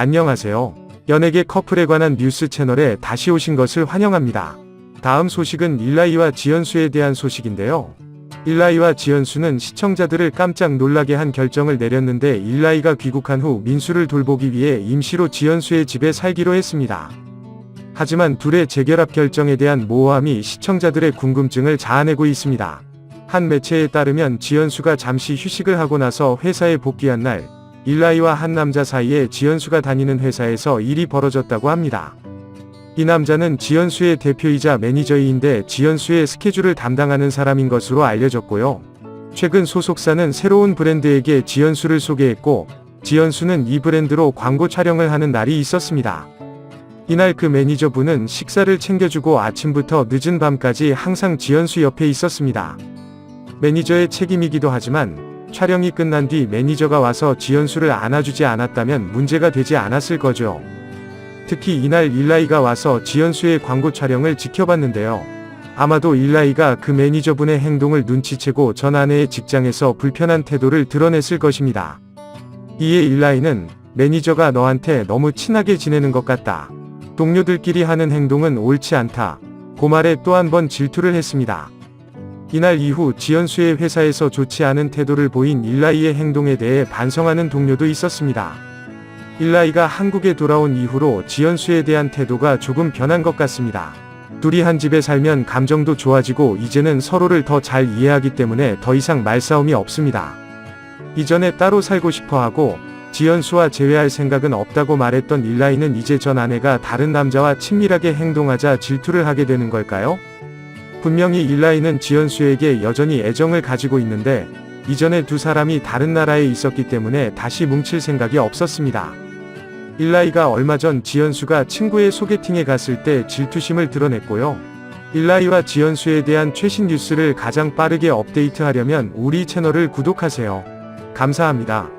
안녕하세요. 연예계 커플에 관한 뉴스 채널에 다시 오신 것을 환영합니다. 다음 소식은 일라이와 지연수에 대한 소식인데요. 일라이와 지연수는 시청자들을 깜짝 놀라게 한 결정을 내렸는데 일라이가 귀국한 후 민수를 돌보기 위해 임시로 지연수의 집에 살기로 했습니다. 하지만 둘의 재결합 결정에 대한 모호함이 시청자들의 궁금증을 자아내고 있습니다. 한 매체에 따르면 지연수가 잠시 휴식을 하고 나서 회사에 복귀한 날, 일라이와 한 남자 사이에 지연수가 다니는 회사에서 일이 벌어졌다고 합니다. 이 남자는 지연수의 대표이자 매니저이인데 지연수의 스케줄을 담당하는 사람인 것으로 알려졌고요. 최근 소속사는 새로운 브랜드에게 지연수를 소개했고, 지연수는 이 브랜드로 광고 촬영을 하는 날이 있었습니다. 이날 그 매니저분은 식사를 챙겨주고 아침부터 늦은 밤까지 항상 지연수 옆에 있었습니다. 매니저의 책임이기도 하지만 촬영이 끝난 뒤 매니저가 와서 지연수를 안아주지 않았다면 문제가 되지 않았을 거죠. 특히 이날 일라이가 와서 지연수의 광고 촬영을 지켜봤는데요. 아마도 일라이가 그 매니저분의 행동을 눈치채고 전 아내의 직장에서 불편한 태도를 드러냈을 것입니다. 이에 일라이는 매니저가 너한테 너무 친하게 지내는 것 같다. 동료들끼리 하는 행동은 옳지 않다. 그 말에 또 한 번 질투를 했습니다. 이날 이후 지연수의 회사에서 좋지 않은 태도를 보인 일라이의 행동에 대해 반성하는 동료도 있었습니다. 일라이가 한국에 돌아온 이후로 지연수에 대한 태도가 조금 변한 것 같습니다. 둘이 한 집에 살면 감정도 좋아지고 이제는 서로를 더 잘 이해하기 때문에 더 이상 말싸움이 없습니다. 이전에 따로 살고 싶어 하고 지연수와 재회할 생각은 없다고 말했던 일라이는 이제 전 아내가 다른 남자와 친밀하게 행동하자 질투를 하게 되는 걸까요? 분명히 일라이는 지연수에게 여전히 애정을 가지고 있는데 이전에 두 사람이 다른 나라에 있었기 때문에 다시 뭉칠 생각이 없었습니다. 일라이가 얼마 전 지연수가 친구의 소개팅에 갔을 때 질투심을 드러냈고요. 일라이와 지연수에 대한 최신 뉴스를 가장 빠르게 업데이트하려면 우리 채널을 구독하세요. 감사합니다.